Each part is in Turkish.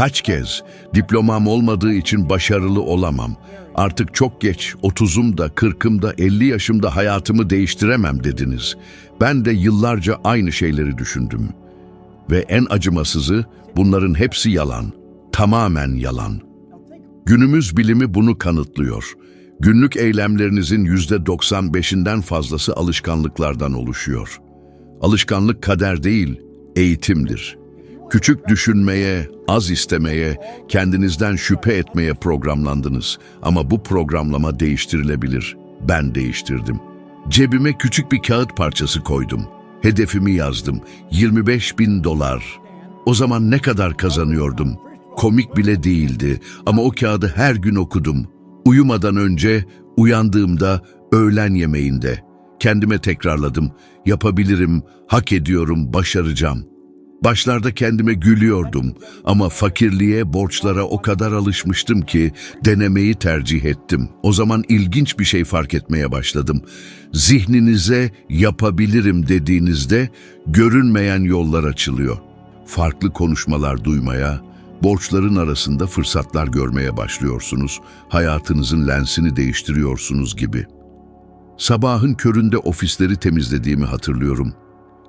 Kaç kez diplomam olmadığı için başarılı olamam. Artık çok geç, 30'umda, 40'ımda, 50 yaşımda hayatımı değiştiremem dediniz. Ben de yıllarca aynı şeyleri düşündüm. Ve en acımasızı bunların hepsi yalan. Tamamen yalan. Günümüz bilimi bunu kanıtlıyor. Günlük eylemlerinizin yüzde 95'inden fazlası alışkanlıklardan oluşuyor. Alışkanlık kader değil, eğitimdir. Küçük düşünmeye, az istemeye, kendinizden şüphe etmeye programlandınız. Ama bu programlama değiştirilebilir. Ben değiştirdim. Cebime küçük bir kağıt parçası koydum. Hedefimi yazdım. 25 bin dolar. O zaman ne kadar kazanıyordum? Komik bile değildi ama o kağıdı her gün okudum. Uyumadan önce, uyandığımda, öğlen yemeğinde. Kendime tekrarladım. Yapabilirim, hak ediyorum, başaracağım. Başlarda kendime gülüyordum ama fakirliğe, borçlara o kadar alışmıştım ki denemeyi tercih ettim. O zaman ilginç bir şey fark etmeye başladım. Zihninize yapabilirim dediğinizde görünmeyen yollar açılıyor. Farklı konuşmalar duymaya, borçların arasında fırsatlar görmeye başlıyorsunuz. Hayatınızın lensini değiştiriyorsunuz gibi. Sabahın köründe ofisleri temizlediğimi hatırlıyorum.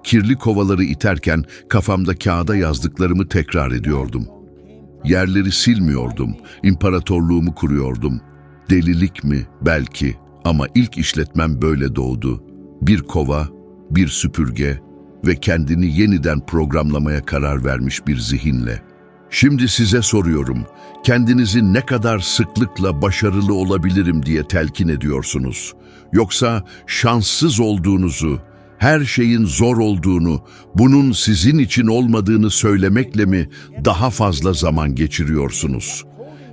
Kirli kovaları iterken kafamda kağıda yazdıklarımı tekrar ediyordum. Yerleri silmiyordum, imparatorluğumu kuruyordum. Delilik mi? Belki. Ama ilk işletmem böyle doğdu. Bir kova, bir süpürge ve kendini yeniden programlamaya karar vermiş bir zihinle. Şimdi size soruyorum, kendinizi ne kadar sıklıkla başarılı olabilirim diye telkin ediyorsunuz? Yoksa şanssız olduğunuzu, her şeyin zor olduğunu, bunun sizin için olmadığını söylemekle mi daha fazla zaman geçiriyorsunuz?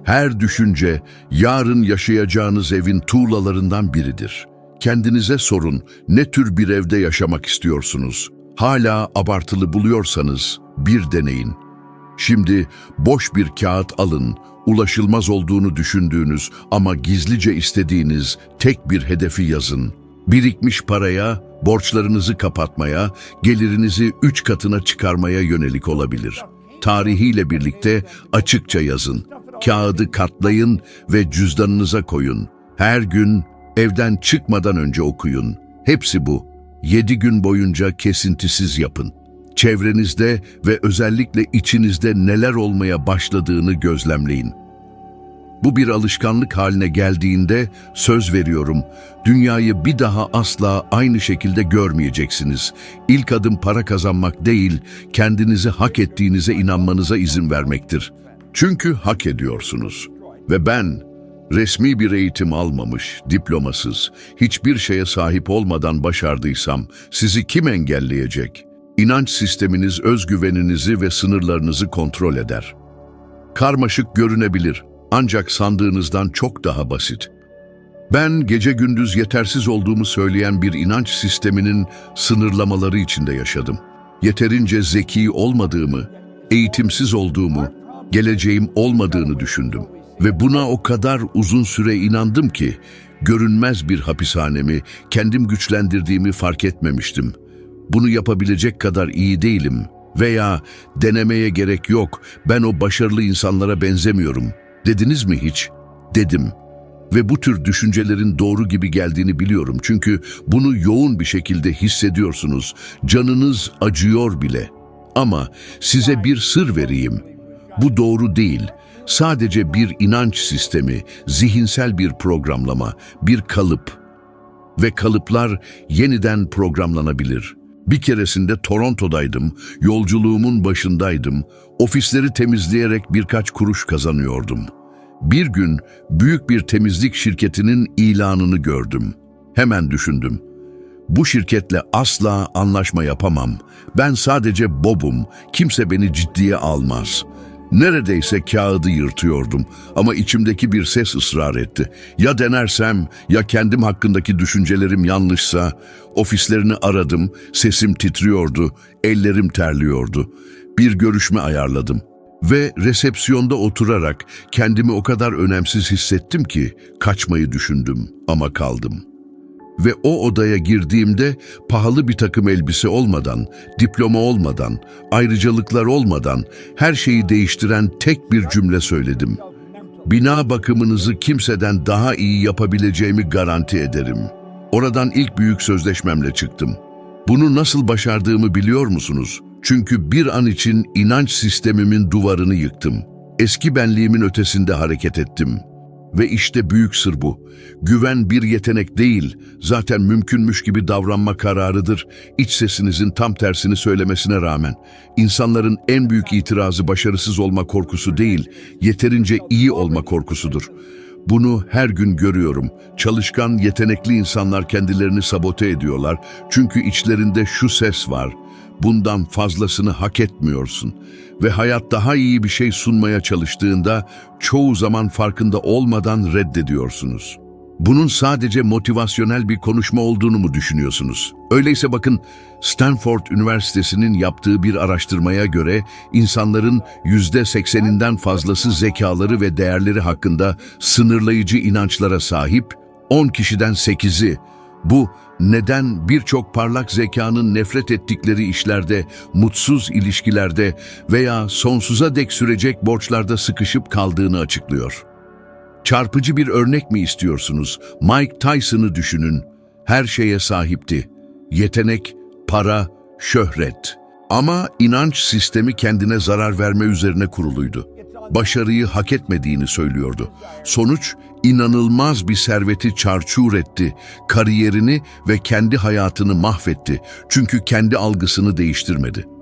Her düşünce yarın yaşayacağınız evin tuğlalarından biridir. Kendinize sorun, ne tür bir evde yaşamak istiyorsunuz? Hala abartılı buluyorsanız bir deneyin. Şimdi boş bir kağıt alın, ulaşılmaz olduğunu düşündüğünüz ama gizlice istediğiniz tek bir hedefi yazın. Birikmiş paraya, borçlarınızı kapatmaya, gelirinizi üç katına çıkarmaya yönelik olabilir. Tarihiyle birlikte açıkça yazın. Kağıdı katlayın ve cüzdanınıza koyun. Her gün evden çıkmadan önce okuyun. Hepsi bu. Yedi gün boyunca kesintisiz yapın. Çevrenizde ve özellikle içinizde neler olmaya başladığını gözlemleyin. Bu bir alışkanlık haline geldiğinde söz veriyorum, dünyayı bir daha asla aynı şekilde görmeyeceksiniz. İlk adım para kazanmak değil, kendinizi hak ettiğinize inanmanıza izin vermektir. Çünkü hak ediyorsunuz. Ve ben resmi bir eğitim almamış, diplomasız, hiçbir şeye sahip olmadan başardıysam sizi kim engelleyecek? İnanç sisteminiz özgüveninizi ve sınırlarınızı kontrol eder. Karmaşık görünebilir ancak sandığınızdan çok daha basit. Ben gece gündüz yetersiz olduğumu söyleyen bir inanç sisteminin sınırlamaları içinde yaşadım. Yeterince zeki olmadığımı, eğitimsiz olduğumu, geleceğim olmadığını düşündüm. Ve buna o kadar uzun süre inandım ki, görünmez bir hapishanemi, kendim güçlendirdiğimi fark etmemiştim. Bunu yapabilecek kadar iyi değilim veya denemeye gerek yok, ben o başarılı insanlara benzemiyorum. Dediniz mi hiç? Dedim. Ve bu tür düşüncelerin doğru gibi geldiğini biliyorum. Çünkü bunu yoğun bir şekilde hissediyorsunuz. Canınız acıyor bile. Ama size bir sır vereyim. Bu doğru değil. Sadece bir inanç sistemi, zihinsel bir programlama, bir kalıp. Ve kalıplar yeniden programlanabilir. Bir keresinde Toronto'daydım, yolculuğumun başındaydım, ofisleri temizleyerek birkaç kuruş kazanıyordum. Bir gün büyük bir temizlik şirketinin ilanını gördüm. Hemen düşündüm. Bu şirketle asla anlaşma yapamam. Ben sadece Bob'um, kimse beni ciddiye almaz. Neredeyse kağıdı yırtıyordum ama içimdeki bir ses ısrar etti. Ya denersem, ya kendim hakkındaki düşüncelerim yanlışsa, ofislerini aradım, sesim titriyordu, ellerim terliyordu. Bir görüşme ayarladım ve resepsiyonda oturarak kendimi o kadar önemsiz hissettim ki kaçmayı düşündüm ama kaldım. Ve o odaya girdiğimde pahalı bir takım elbise olmadan, diploma olmadan, ayrıcalıklar olmadan her şeyi değiştiren tek bir cümle söyledim. Bina bakımınızı kimseden daha iyi yapabileceğimi garanti ederim. Oradan ilk büyük sözleşmemle çıktım. Bunu nasıl başardığımı biliyor musunuz? Çünkü bir an için inanç sistemimin duvarını yıktım. Eski benliğimin ötesinde hareket ettim. Ve işte büyük sır bu. Güven bir yetenek değil, zaten mümkünmüş gibi davranma kararıdır. İç sesinizin tam tersini söylemesine rağmen. İnsanların en büyük itirazı başarısız olma korkusu değil, yeterince iyi olma korkusudur. Bunu her gün görüyorum. Çalışkan, yetenekli insanlar kendilerini sabote ediyorlar. Çünkü içlerinde şu ses var. Bundan fazlasını hak etmiyorsun. Ve hayat daha iyi bir şey sunmaya çalıştığında çoğu zaman farkında olmadan reddediyorsunuz. Bunun sadece motivasyonel bir konuşma olduğunu mu düşünüyorsunuz? Öyleyse bakın Stanford Üniversitesi'nin yaptığı bir araştırmaya göre insanların yüzde sekseninden fazlası zekaları ve değerleri hakkında sınırlayıcı inançlara sahip, 10 kişiden 8'i bu neden birçok parlak zekanın nefret ettikleri işlerde, mutsuz ilişkilerde veya sonsuza dek sürecek borçlarda sıkışıp kaldığını açıklıyor. Çarpıcı bir örnek mi istiyorsunuz? Mike Tyson'ı düşünün. Her şeye sahipti. Yetenek, para, şöhret. Ama inanç sistemi kendine zarar verme üzerine kuruluydu. Başarıyı hak etmediğini söylüyordu. Sonuç, inanılmaz bir serveti çarçur etti. Kariyerini ve kendi hayatını mahvetti. Çünkü kendi algısını değiştirmedi.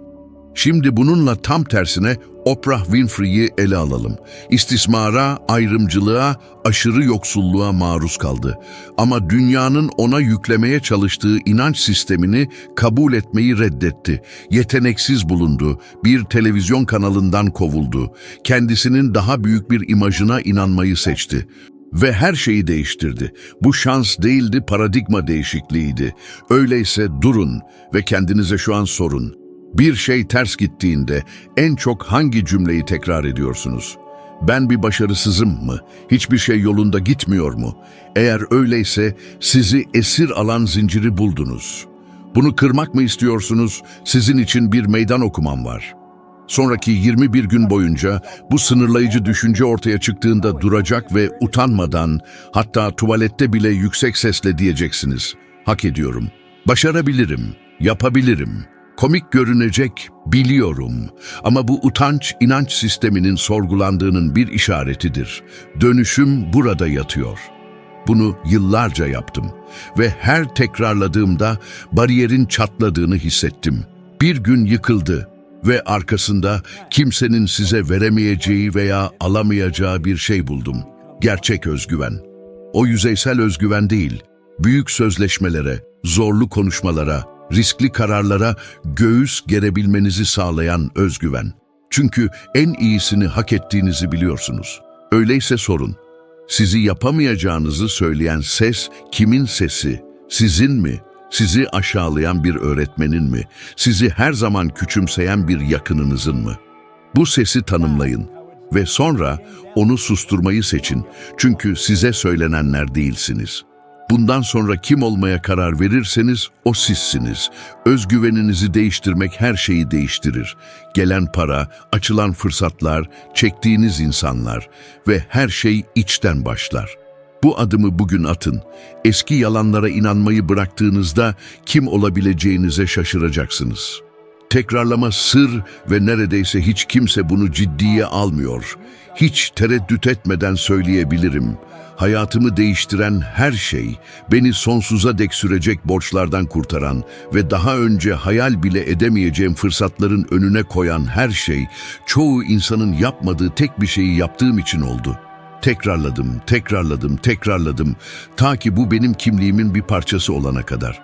Şimdi bununla tam tersine Oprah Winfrey'i ele alalım. İstismara, ayrımcılığa, aşırı yoksulluğa maruz kaldı. Ama dünyanın ona yüklemeye çalıştığı inanç sistemini kabul etmeyi reddetti. Yeteneksiz bulundu, bir televizyon kanalından kovuldu. Kendisinin daha büyük bir imajına inanmayı seçti. Ve her şeyi değiştirdi. Bu şans değildi, paradigma değişikliğiydi. Öyleyse durun ve kendinize şu an sorun. Bir şey ters gittiğinde en çok hangi cümleyi tekrar ediyorsunuz? Ben bir başarısızım mı? Hiçbir şey yolunda gitmiyor mu? Eğer öyleyse sizi esir alan zinciri buldunuz. Bunu kırmak mı istiyorsunuz? Sizin için bir meydan okumam var. Sonraki 21 gün boyunca bu sınırlayıcı düşünce ortaya çıktığında duracak ve utanmadan hatta tuvalette bile yüksek sesle diyeceksiniz. Hak ediyorum. Başarabilirim. Yapabilirim. Komik görünecek biliyorum ama bu utanç inanç sisteminin sorgulandığının bir işaretidir. Dönüşüm burada yatıyor. Bunu yıllarca yaptım ve her tekrarladığımda bariyerin çatladığını hissettim. Bir gün yıkıldı ve arkasında kimsenin size veremeyeceği veya alamayacağı bir şey buldum. Gerçek özgüven. O yüzeysel özgüven değil, büyük sözleşmelere, zorlu konuşmalara, riskli kararlara göğüs gerebilmenizi sağlayan özgüven. Çünkü en iyisini hak ettiğinizi biliyorsunuz. Öyleyse sorun. Sizi yapamayacağınızı söyleyen ses kimin sesi? Sizin mi? Sizi aşağılayan bir öğretmenin mi? Sizi her zaman küçümseyen bir yakınınızın mı? Bu sesi tanımlayın ve sonra onu susturmayı seçin. Çünkü size söylenenler değilsiniz. Bundan sonra kim olmaya karar verirseniz o sizsiniz. Özgüveninizi değiştirmek her şeyi değiştirir. Gelen para, açılan fırsatlar, çektiğiniz insanlar ve her şey içten başlar. Bu adımı bugün atın. Eski yalanlara inanmayı bıraktığınızda kim olabileceğinize şaşıracaksınız. Tekrarlama sır ve neredeyse hiç kimse bunu ciddiye almıyor. Hiç tereddüt etmeden söyleyebilirim. Hayatımı değiştiren her şey, beni sonsuza dek sürecek borçlardan kurtaran ve daha önce hayal bile edemeyeceğim fırsatların önüne koyan her şey, çoğu insanın yapmadığı tek bir şeyi yaptığım için oldu. Tekrarladım, tekrarladım, tekrarladım, ta ki bu benim kimliğimin bir parçası olana kadar.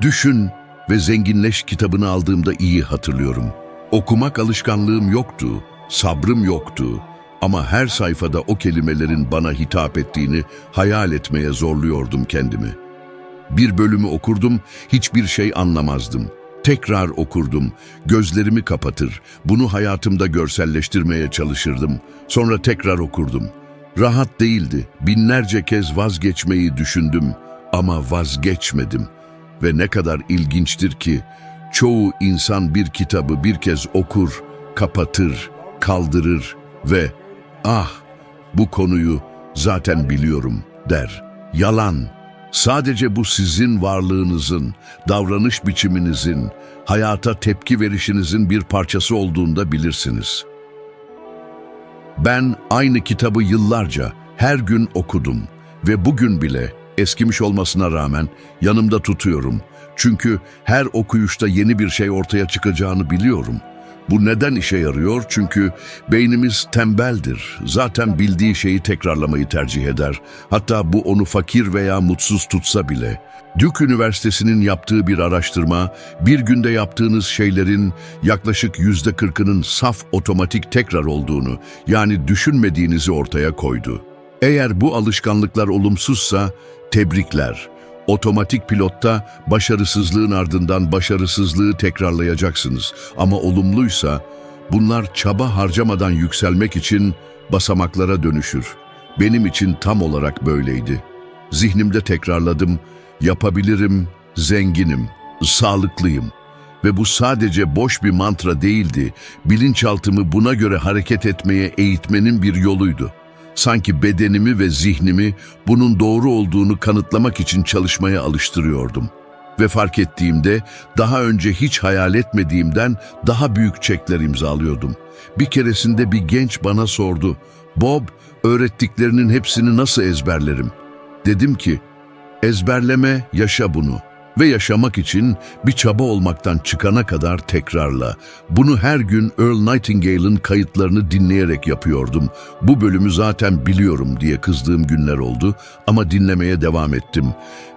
Düşün ve Zenginleş kitabını aldığımda iyi hatırlıyorum. Okumak alışkanlığım yoktu, sabrım yoktu. Ama her sayfada o kelimelerin bana hitap ettiğini hayal etmeye zorluyordum kendimi. Bir bölümü okurdum, hiçbir şey anlamazdım. Tekrar okurdum, gözlerimi kapatır, bunu hayatımda görselleştirmeye çalışırdım. Sonra tekrar okurdum. Rahat değildi, binlerce kez vazgeçmeyi düşündüm Ama vazgeçmedim. Ve ne kadar ilginçtir ki çoğu insan bir kitabı bir kez okur, kapatır, kaldırır ve ah bu konuyu zaten biliyorum der. Yalan. Sadece bu sizin varlığınızın, davranış biçiminizin, hayata tepki verişinizin bir parçası olduğunda bilirsiniz. Ben aynı kitabı yıllarca her gün okudum ve bugün bile eskimiş olmasına rağmen yanımda tutuyorum. Çünkü her okuyuşta yeni bir şey ortaya çıkacağını biliyorum. Bu neden işe yarıyor? Çünkü beynimiz tembeldir. Zaten bildiği şeyi tekrarlamayı tercih eder. Hatta bu onu fakir veya mutsuz tutsa bile. Duke Üniversitesi'nin yaptığı bir araştırma, bir günde yaptığınız şeylerin yaklaşık yüzde kırkının saf otomatik tekrar olduğunu, yani düşünmediğinizi ortaya koydu. Eğer bu alışkanlıklar olumsuzsa, tebrikler. Otomatik pilotta başarısızlığın ardından başarısızlığı tekrarlayacaksınız. Ama olumluysa bunlar çaba harcamadan yükselmek için basamaklara dönüşür. Benim için tam olarak böyleydi. Zihnimde tekrarladım, yapabilirim, zenginim, sağlıklıyım. Ve bu sadece boş bir mantra değildi, bilinçaltımı buna göre hareket etmeye eğitmenin bir yoluydu. Sanki bedenimi ve zihnimi bunun doğru olduğunu kanıtlamak için çalışmaya alıştırıyordum. Ve fark ettiğimde daha önce hiç hayal etmediğimden daha büyük çekler imzalıyordum. Bir keresinde bir genç bana sordu, Bob, öğrettiklerinin hepsini nasıl ezberlerim? Dedim ki, ezberleme, yaşa bunu. Ve yaşamak için bir çaba olmaktan çıkana kadar tekrarla. Bunu her gün Earl Nightingale'ın kayıtlarını dinleyerek yapıyordum. Bu bölümü zaten biliyorum diye kızdığım günler oldu ama dinlemeye devam ettim.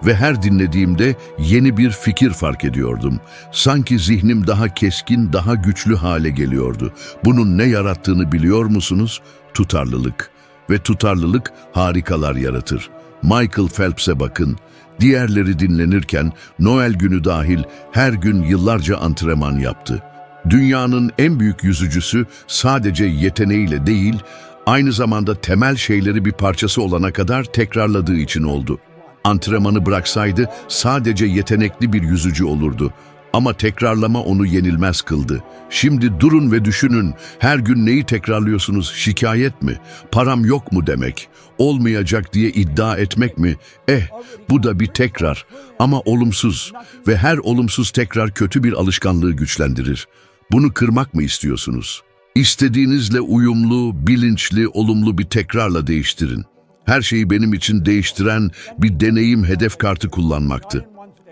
Ve her dinlediğimde yeni bir fikir fark ediyordum. Sanki zihnim daha keskin, daha güçlü hale geliyordu. Bunun ne yarattığını biliyor musunuz? Tutarlılık. Ve tutarlılık harikalar yaratır. Michael Phelps'e bakın. Diğerleri dinlenirken Noel günü dahil her gün yıllarca antrenman yaptı. Dünyanın en büyük yüzücüsü sadece yeteneğiyle değil, aynı zamanda temel şeyleri bir parçası olana kadar tekrarladığı için oldu. Antrenmanı bıraksaydı sadece yetenekli bir yüzücü olurdu. Ama tekrarlama onu yenilmez kıldı. Şimdi durun ve düşünün. Her gün neyi tekrarlıyorsunuz? Şikayet mi? Param yok mu demek? Olmayacak diye iddia etmek mi? Eh, bu da bir tekrar. Ama olumsuz. Ve her olumsuz tekrar kötü bir alışkanlığı güçlendirir. Bunu kırmak mı istiyorsunuz? İstediğinizle uyumlu, bilinçli, olumlu bir tekrarla değiştirin. Her şeyi benim için değiştiren bir deneyim hedef kartı kullanmaktı.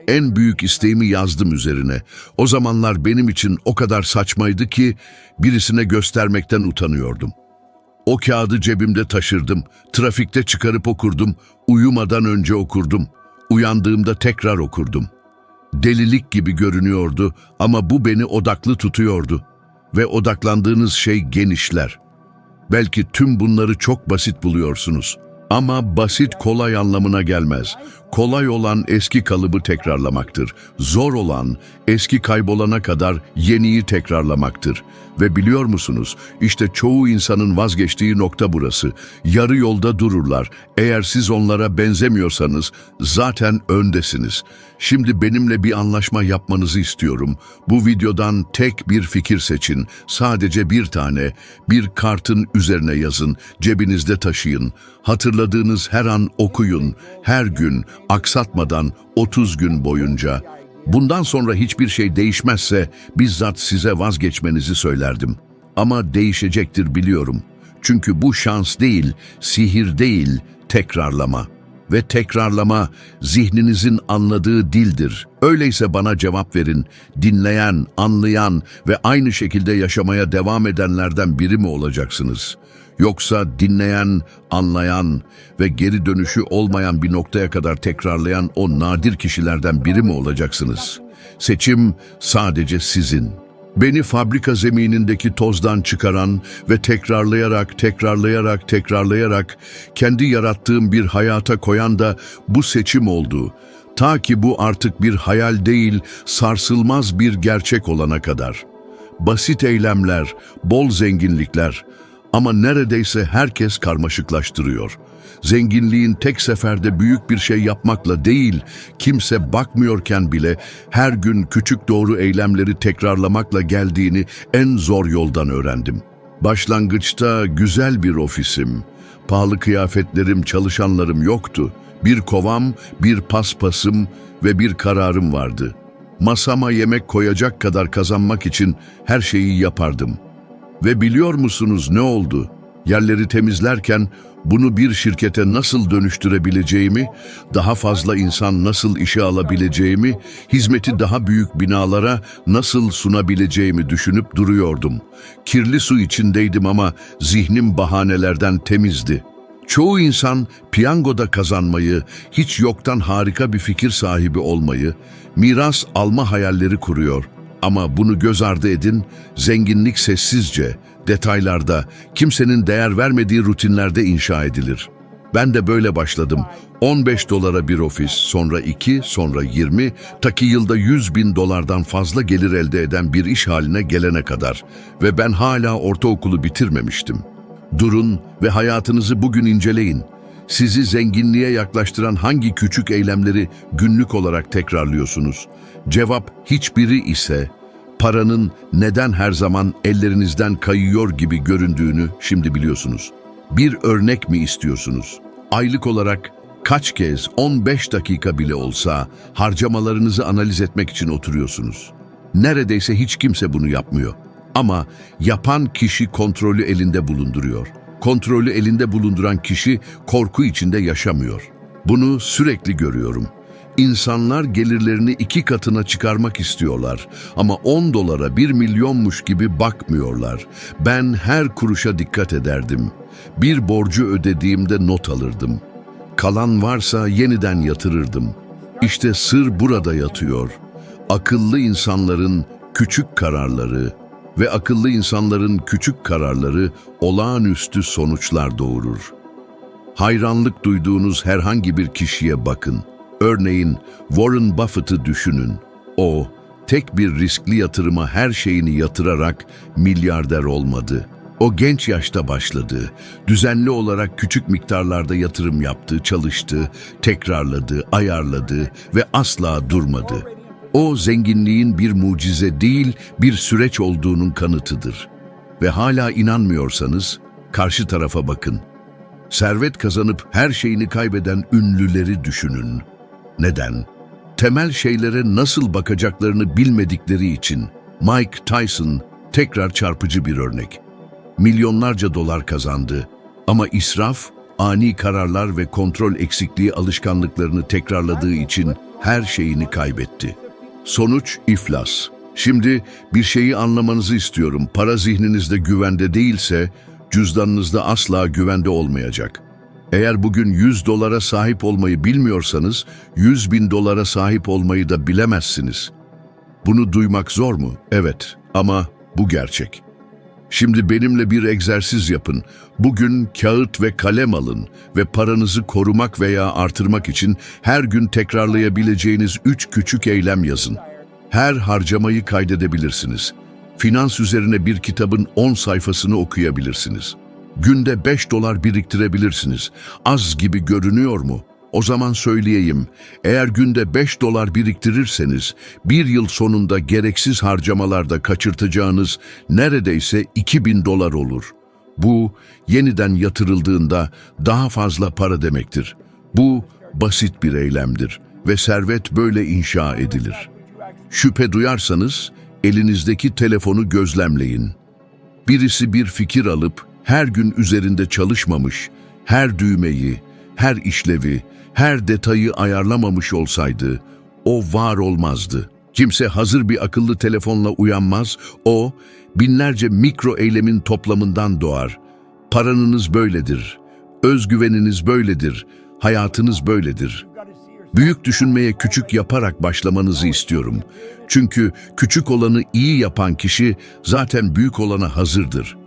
En büyük isteğimi yazdım üzerine. O zamanlar benim için o kadar saçmaydı ki birisine göstermekten utanıyordum. O kağıdı cebimde taşırdım, trafikte çıkarıp okurdum, uyumadan önce okurdum, uyandığımda tekrar okurdum. Delilik gibi görünüyordu ama bu beni odaklı tutuyordu. Ve odaklandığınız şey genişler. Belki tüm bunları çok basit buluyorsunuz. Ama basit kolay anlamına gelmez. Kolay olan eski kalıbı tekrarlamaktır. Zor olan eski kaybolana kadar yeniyi tekrarlamaktır. Ve biliyor musunuz işte çoğu insanın vazgeçtiği nokta burası. Yarı yolda dururlar. Eğer siz onlara benzemiyorsanız zaten öndesiniz. Şimdi benimle bir anlaşma yapmanızı istiyorum. Bu videodan tek bir fikir seçin. Sadece bir tane. Bir kartın üzerine yazın. Cebinizde taşıyın. Hatırladığınız her an okuyun. Her gün aksatmadan 30 gün boyunca. Bundan sonra hiçbir şey değişmezse bizzat size vazgeçmenizi söylerdim. Ama değişecektir biliyorum. Çünkü bu şans değil, sihir değil, tekrarlama. Ve tekrarlama zihninizin anladığı dildir. Öyleyse bana cevap verin. Dinleyen, anlayan ve aynı şekilde yaşamaya devam edenlerden biri mi olacaksınız?'' Yoksa dinleyen, anlayan ve geri dönüşü olmayan bir noktaya kadar tekrarlayan o nadir kişilerden biri mi olacaksınız? Seçim sadece sizin. Beni fabrika zeminindeki tozdan çıkaran ve tekrarlayarak, tekrarlayarak, tekrarlayarak kendi yarattığım bir hayata koyan da bu seçim oldu. Ta ki bu artık bir hayal değil, sarsılmaz bir gerçek olana kadar. Basit eylemler, bol zenginlikler, Ama neredeyse herkes karmaşıklaştırıyor. Zenginliğin tek seferde büyük bir şey yapmakla değil, kimse bakmıyorken bile her gün küçük doğru eylemleri tekrarlamakla geldiğini en zor yoldan öğrendim. Başlangıçta güzel bir ofisim, pahalı kıyafetlerim, çalışanlarım yoktu. Bir kovam, bir paspasım ve bir kararım vardı. Masama yemek koyacak kadar kazanmak için her şeyi yapardım. Ve biliyor musunuz ne oldu? Yerleri temizlerken bunu bir şirkete nasıl dönüştürebileceğimi, daha fazla insan nasıl işe alabileceğimi, hizmeti daha büyük binalara nasıl sunabileceğimi düşünüp duruyordum. Kirli su içindeydim ama zihnim bahanelerden temizdi. Çoğu insan piyangoda kazanmayı, hiç yoktan harika bir fikir sahibi olmayı, miras alma hayalleri kuruyor. Ama bunu göz ardı edin, zenginlik sessizce, detaylarda, kimsenin değer vermediği rutinlerde inşa edilir. Ben de böyle başladım. 15 dolara bir ofis, sonra 2, sonra 20, ta yılda 100 bin dolardan fazla gelir elde eden bir iş haline gelene kadar. Ve ben hala ortaokulu bitirmemiştim. Durun ve hayatınızı bugün inceleyin. Sizi zenginliğe yaklaştıran hangi küçük eylemleri günlük olarak tekrarlıyorsunuz? Cevap hiçbiri ise paranın neden her zaman ellerinizden kayıyor gibi göründüğünü şimdi biliyorsunuz. Bir örnek mi istiyorsunuz? Aylık olarak kaç kez 15 dakika bile olsa harcamalarınızı analiz etmek için oturuyorsunuz? Neredeyse hiç kimse bunu yapmıyor. Ama yapan kişi kontrolü elinde bulunduruyor. Kontrolü elinde bulunduran kişi korku içinde yaşamıyor. Bunu sürekli görüyorum. İnsanlar gelirlerini iki katına çıkarmak istiyorlar ama 10 dolara 1 milyonmuş gibi bakmıyorlar. Ben her kuruşa dikkat ederdim. Bir borcu ödediğimde not alırdım. Kalan varsa yeniden yatırırdım. İşte sır burada yatıyor. Akıllı insanların küçük kararları ve akıllı insanların küçük kararları olağanüstü sonuçlar doğurur. Hayranlık duyduğunuz herhangi bir kişiye bakın. Örneğin Warren Buffett'ı düşünün. O, tek bir riskli yatırıma her şeyini yatırarak milyarder olmadı. O genç yaşta başladı. Düzenli olarak küçük miktarlarda yatırım yaptı, çalıştı, tekrarladı, ayarladı ve asla durmadı. O zenginliğin bir mucize değil, bir süreç olduğunun kanıtıdır. Ve hala inanmıyorsanız karşı tarafa bakın. Servet kazanıp her şeyini kaybeden ünlüleri düşünün. Neden? Temel şeylere nasıl bakacaklarını bilmedikleri için Mike Tyson tekrar çarpıcı bir örnek. Milyonlarca dolar kazandı ama israf, ani kararlar ve kontrol eksikliği alışkanlıklarını tekrarladığı için her şeyini kaybetti. Sonuç iflas. Şimdi bir şeyi anlamanızı istiyorum. Para zihninizde güvende değilse cüzdanınızda asla güvende olmayacak. Eğer bugün 100 dolara sahip olmayı bilmiyorsanız 100 bin dolara sahip olmayı da bilemezsiniz. Bunu duymak zor mu? Evet ama bu gerçek. Şimdi benimle bir egzersiz yapın. Bugün kağıt ve kalem alın ve paranızı korumak veya artırmak için her gün tekrarlayabileceğiniz üç küçük eylem yazın. Her harcamayı kaydedebilirsiniz. Finans üzerine bir kitabın 10 sayfasını okuyabilirsiniz. Günde 5 dolar biriktirebilirsiniz. Az gibi görünüyor mu? O zaman söyleyeyim, eğer günde 5 dolar biriktirirseniz, bir yıl sonunda gereksiz harcamalarda kaçırtacağınız neredeyse 2000 dolar olur. Bu, yeniden yatırıldığında daha fazla para demektir. Bu, basit bir eylemdir ve servet böyle inşa edilir. Şüphe duyarsanız, elinizdeki telefonu gözlemleyin. Birisi bir fikir alıp her gün üzerinde çalışmamış, her düğmeyi, her işlevi, her detayı ayarlamamış olsaydı o var olmazdı. Kimse hazır bir akıllı telefonla uyanmaz, o binlerce mikro eylemin toplamından doğar. Paranınız böyledir, özgüveniniz böyledir, hayatınız böyledir. Büyük düşünmeye küçük yaparak başlamanızı istiyorum. Çünkü küçük olanı iyi yapan kişi zaten büyük olana hazırdır.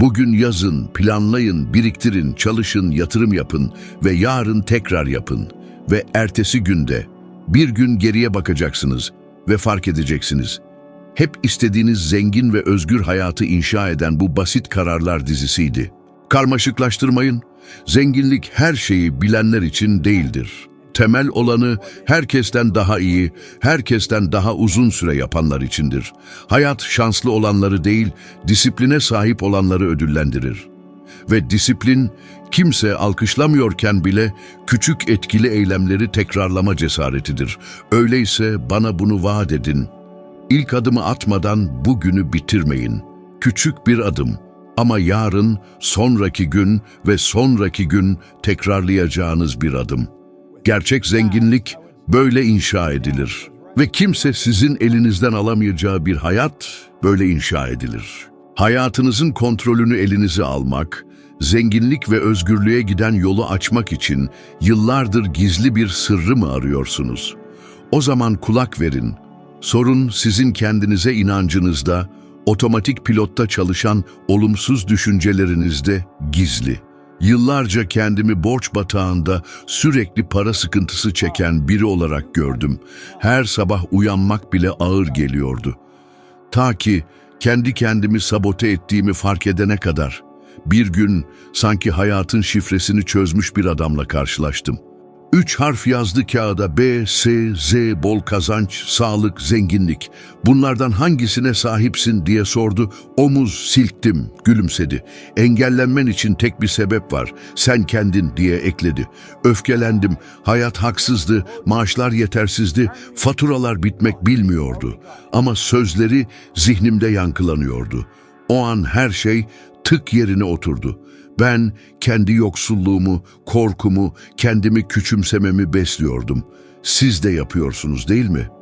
Bugün yazın, planlayın, biriktirin, çalışın, yatırım yapın ve yarın tekrar yapın. Ve ertesi günde bir gün geriye bakacaksınız ve fark edeceksiniz. hep istediğiniz zengin ve özgür hayatı inşa eden bu basit kararlar dizisiydi. Karmaşıklaştırmayın. Zenginlik her şeyi bilenler için değildir. Temel olanı herkesten daha iyi, herkesten daha uzun süre yapanlar içindir. Hayat şanslı olanları değil, disipline sahip olanları ödüllendirir. Ve disiplin, kimse alkışlamıyorken bile küçük etkili eylemleri tekrarlama cesaretidir. Öyleyse bana bunu vaat edin. İlk adımı atmadan bugünü bitirmeyin. Küçük bir adım ama yarın, sonraki gün ve sonraki gün tekrarlayacağınız bir adım. Gerçek zenginlik böyle inşa edilir. Ve kimse sizin elinizden alamayacağı bir hayat böyle inşa edilir. Hayatınızın kontrolünü elinize almak, zenginlik ve özgürlüğe giden yolu açmak için yıllardır gizli bir sırrı mı arıyorsunuz? O zaman kulak verin. Sorun sizin kendinize inancınızda, otomatik pilotta çalışan olumsuz düşüncelerinizde gizli. Yıllarca kendimi borç batağında sürekli para sıkıntısı çeken biri olarak gördüm. Her sabah uyanmak bile ağır geliyordu. Ta ki kendi kendimi sabote ettiğimi fark edene kadar. Bir gün sanki hayatın şifresini çözmüş bir adamla karşılaştım. Üç harf yazdı kağıda B, S, Z, bol kazanç, sağlık, zenginlik. Bunlardan hangisine sahipsin diye sordu. Omuz silktim, gülümsedi. Engellenmen için tek bir sebep var. Sen kendin diye ekledi. Öfkelendim. Hayat haksızdı, maaşlar yetersizdi, faturalar bitmek bilmiyordu. Ama sözleri zihnimde yankılanıyordu. O an her şey tık yerine oturdu. Ben kendi yoksulluğumu, korkumu, kendimi küçümsememi besliyordum. Siz de yapıyorsunuz değil mi?''